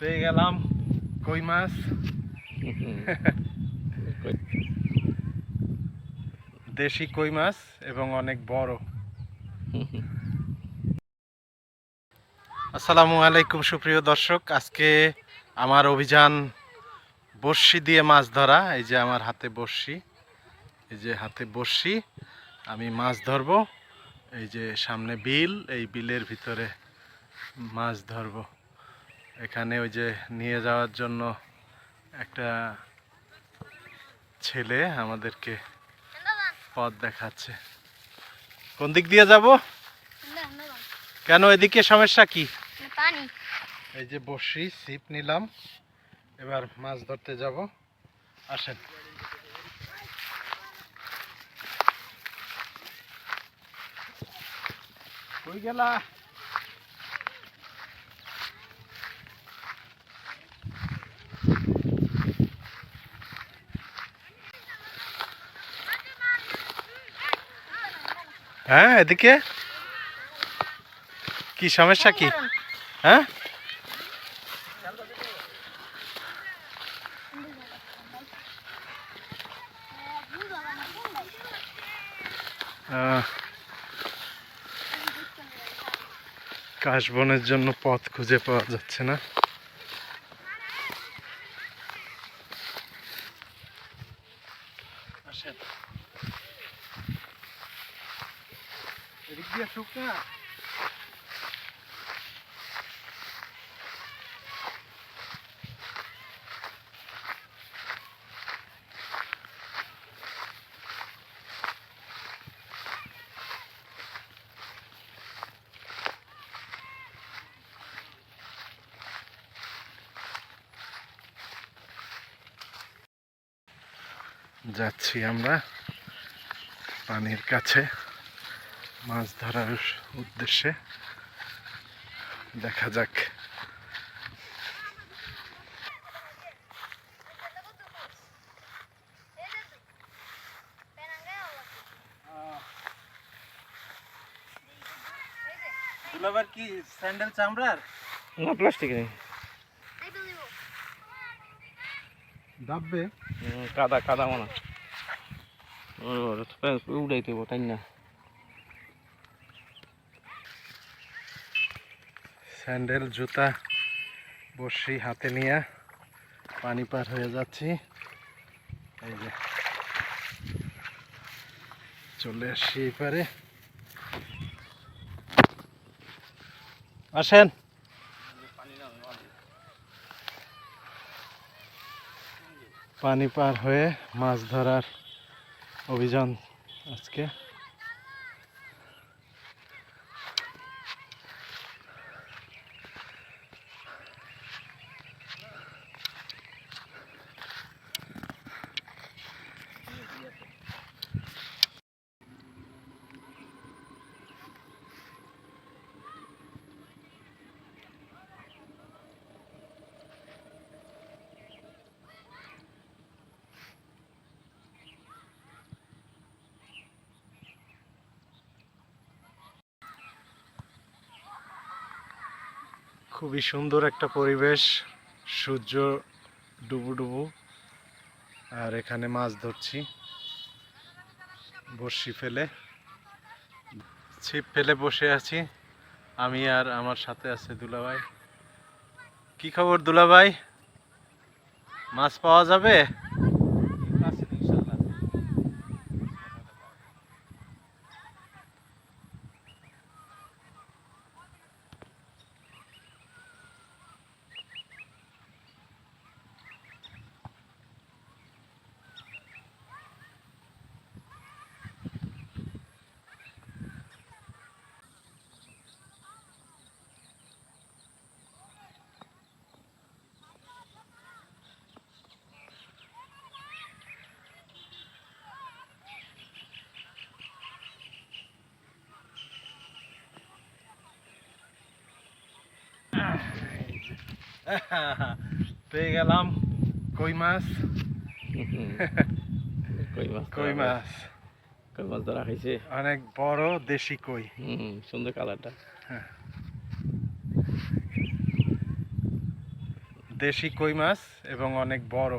পেয়ে গেলাম। কই মাছ? দেশি কই মাছ এবং অনেক বড়। আসসালামু আলাইকুম সুপ্রিয় দর্শক, আজকে আমার অভিযান বড়শি দিয়ে মাছ ধরা, এই যে আমার হাতে বড়শি, এই যে হাতে বড়শি, আমি মাছ ধরবো, এই যে সামনে বিল, এই বিলের ভিতরে মাছ ধরবো। এখানে ওই যে নিয়ে যাওয়ার জন্য একটা ছেলে আমাদেরকে পথ দেখাচ্ছে। কোন দিক দিয়ে যাব? কেন, এদিকে সমস্যা কি? এই যে বসি ছিপ নিলাম। এবার মাছ ধরতে যাব। আসেন। কই গেলা? হ্যাঁ এদিকে? কি সমস্যা কি? হ্যাঁ? কাশবনের জন্য পথ খুঁজে পাওয়া যাচ্ছে না। এদিক দিয়ে আসুক যাচ্ছি আমরা পানির কাছে। মাছ ধরার উদ্দেশ্যে। দেখা যাক। দুলাবার কি স্যান্ডেল চামড়ার? না প্লাস্টিক নেই। দাববে। কাদা কাদা মনে। উড়াইতে হব তাই না? স্যান্ডেল, জুতা বসি হাতে নিয়ে পানি পার হয়ে যাচ্ছি। এই যে চলে আসছি এপারে। আসেন। পানি পার হয়ে মাছ ধরার অভিযান আজকে। খুবই সুন্দর একটা পরিবেশ, সূর্য ডুবু ডুবু, আর এখানে মাছ ধরছি। বড়শি ফেলে। ছিপ ফেলে বসে আছি। আমি আর আমার সাথে আছে দুলাভাই। কি খবর দুলাভাই? মাছ পাওয়া যাবে? পেয়ে গেলাম কই মাছ? কই মাছ কই মাছ? কই মাছ ধরা খাইছে অনেক বড় দেশি কই। হুম সুন্দর কালারটা। দেশি কই মাছ এবং অনেক বড়।